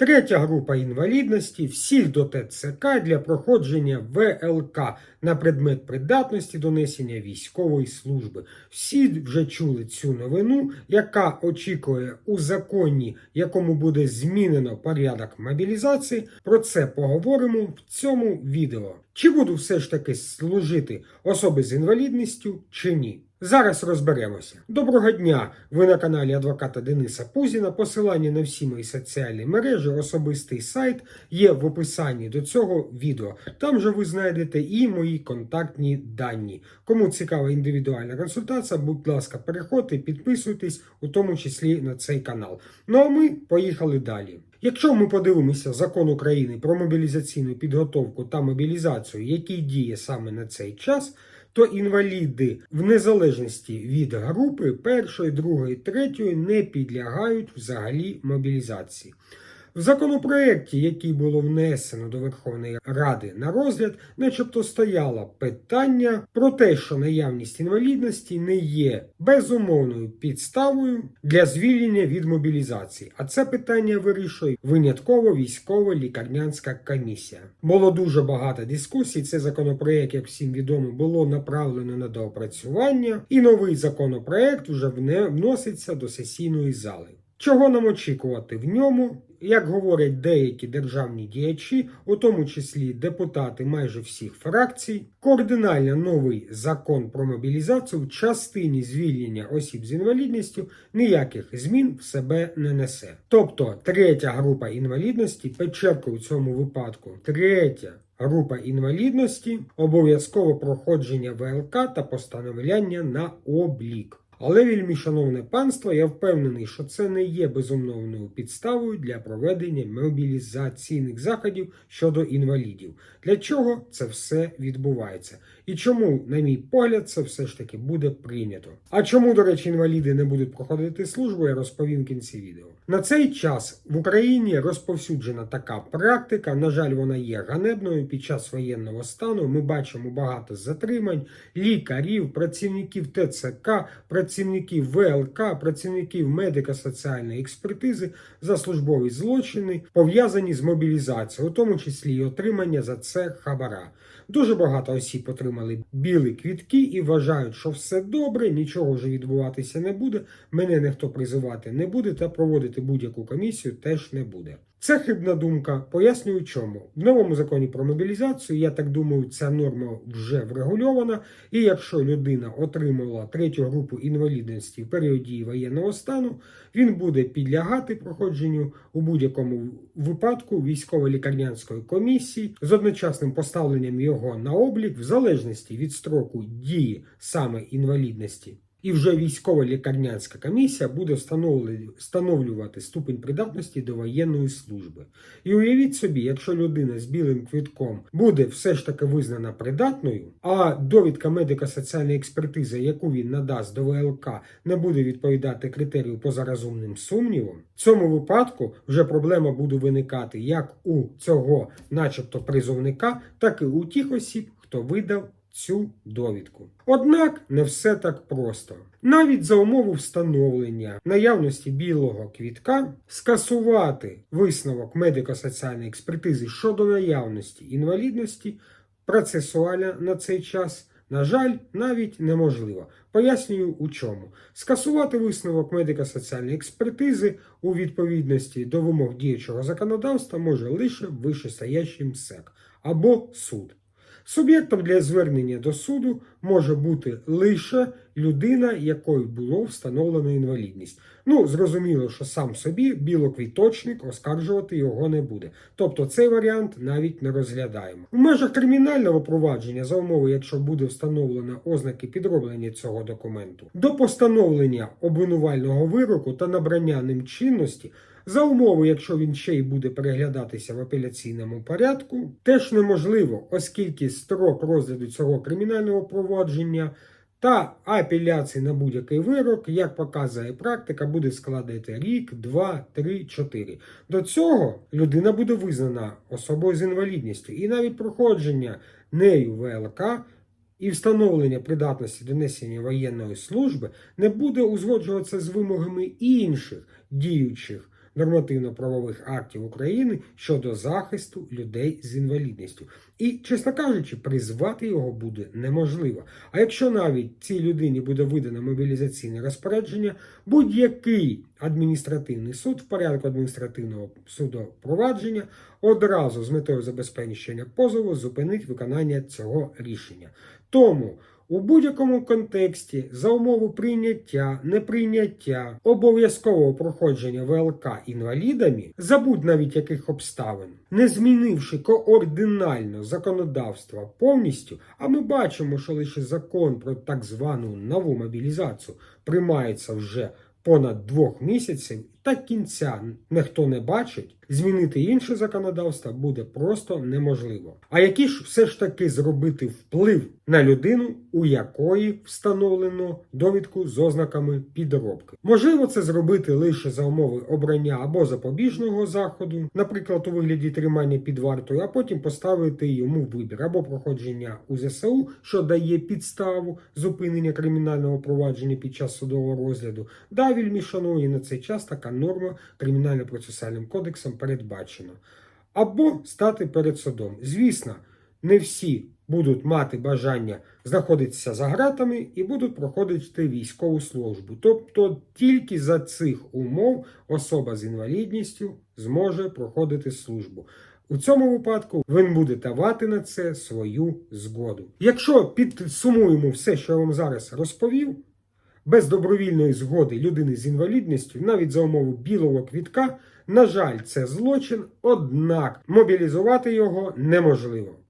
Третя група інвалідності всіх до ТЦК для проходження ВЛК на предмет придатності до несення військової служби. Всі вже чули цю новину, яка очікує у законі, якому буде змінено порядок мобілізації. Про це поговоримо в цьому відео. Чи будуть все ж таки служити особи з інвалідністю чи ні? Зараз розберемося. Доброго дня! Ви на каналі адвоката Дениса Пузіна. Посилання на всі мої соціальні мережі, особистий сайт є в описанні до цього відео. Там же ви знайдете і мої контактні дані. Кому цікава індивідуальна консультація, будь ласка, переходьте, підписуйтесь, у тому числі на цей канал. Ну а ми поїхали далі. Якщо ми подивимося закон України про мобілізаційну підготовку та мобілізацію, який діє саме на цей час, то інваліди в незалежності від групи першої, другої, третьої не підлягають взагалі мобілізації. В законопроекті, який було внесено до Верховної Ради на розгляд, начебто стояло питання про те, що наявність інвалідності не є безумовною підставою для звільнення від мобілізації. А це питання вирішує винятково військово-лікарнянська комісія. Було дуже багато дискусій. Цей законопроект, як всім відомо, було направлено на доопрацювання, і новий законопроект вже вноситься до сесійної зали. Чого нам очікувати в ньому? Як говорять деякі державні діячі, у тому числі депутати майже всіх фракцій, координально новий закон про мобілізацію в частині звільнення осіб з інвалідністю ніяких змін в себе не несе. Тобто третя група інвалідності, підчеркую в цьому випадку, третя група інвалідності, обов'язково проходження ВЛК та постановляння на облік. Але, вельми шановне панство, я впевнений, що це не є безумовною підставою для проведення мобілізаційних заходів щодо інвалідів. Для чого це все відбувається? І чому, на мій погляд, це все ж таки буде прийнято? А чому, до речі, інваліди не будуть проходити службу, я розповім в кінці відео. На цей час в Україні розповсюджена така практика. На жаль, вона є ганебною під час воєнного стану. Ми бачимо багато затримань лікарів, працівників ТЦК, працівників ВЛК, працівників медико-соціальної експертизи за службові злочини, пов'язані з мобілізацією, у тому числі і отримання за це хабара. Дуже багато осіб отримали білі квітки і вважають, що все добре, нічого вже відбуватися не буде. Мене ніхто призивати не буде та проводити будь-яку комісію теж не буде. Це хибна думка. Пояснюю чому. В новому законі про мобілізацію, я так думаю, ця норма вже врегульована. І якщо людина отримала третю групу інвалідності в період дії воєнного стану, він буде підлягати проходженню у будь-якому випадку військово-лікарнянської комісії з одночасним поставленням його на облік в залежності від строку дії саме інвалідності. І вже військова лікарнянська комісія буде встановлювати- ступень придатності до воєнної служби. І уявіть собі, якщо людина з білим квитком буде все ж таки визнана придатною, а довідка медико-соціальної експертизи, яку він надасть до ВЛК, не буде відповідати критерію поза розумним сумнівом, в цьому випадку вже проблема буде виникати як у цього, начебто, призовника, так і у тих осіб, хто видав цю довідку. Однак не все так просто. Навіть за умову встановлення наявності білого квітка скасувати висновок медико-соціальної експертизи щодо наявності інвалідності процесуально на цей час. На жаль, навіть неможливо. Пояснюю у чому. Скасувати висновок медико-соціальної експертизи у відповідності до вимог діючого законодавства може лише вищестоящий МСЕК або суд. Суб'єктом для звернення до суду може бути лише людина, якою було встановлено інвалідність. Ну, зрозуміло, що сам собі білоквіточник оскаржувати його не буде. Тобто цей варіант навіть не розглядаємо. В межах кримінального провадження, за умови, якщо буде встановлено ознаки підроблення цього документу, до постановлення обвинувального вироку та набрання ним чинності. За умови, якщо він ще й буде переглядатися в апеляційному порядку, теж неможливо, оскільки строк розгляду цього кримінального провадження та апеляції на будь-який вирок, як показує практика, буде складати рік, два, три, чотири. До цього людина буде визнана особою з інвалідністю, і навіть проходження нею ВЛК і встановлення придатності до несення воєнної служби не буде узгоджуватися з вимогами інших діючих нормативно-правових актів України щодо захисту людей з інвалідністю. І, чесно кажучи, призвати його буде неможливо. А якщо навіть цій людині буде видано мобілізаційне розпорядження, будь-який адміністративний суд в порядку адміністративного судопровадження одразу з метою забезпечення позову зупинить виконання цього рішення. Тому у будь-якому контексті за умови прийняття, неприйняття, обов'язкового проходження ВЛК інвалідами, забудь навіть яких обставин, не змінивши координально законодавство повністю, а ми бачимо, що лише закон про так звану нову мобілізацію приймається вже понад двох місяців, та кінця ніхто не бачить, змінити інше законодавство буде просто неможливо. А який ж все ж таки зробити вплив на людину, у якої встановлено довідку з ознаками підробки? Можливо, це зробити лише за умови обрання або запобіжного заходу, наприклад, у вигляді тримання під вартою, а потім поставити йому вибір або проходження у ЗСУ, що дає підставу зупинення кримінального провадження під час судового розгляду. Да, вельми шановні, на цей час така норма кримінально-процесуальним кодексом передбачена. Або стати перед судом. Звісно, не всі будуть мати бажання знаходитися за ґратами і будуть проходити військову службу. Тобто тільки за цих умов особа з інвалідністю зможе проходити службу. У цьому випадку він буде давати на це свою згоду. Якщо підсумуємо все, що я вам зараз розповів, без добровільної згоди людини з інвалідністю, навіть за умови білого квітка, на жаль, це злочин, однак мобілізувати його неможливо.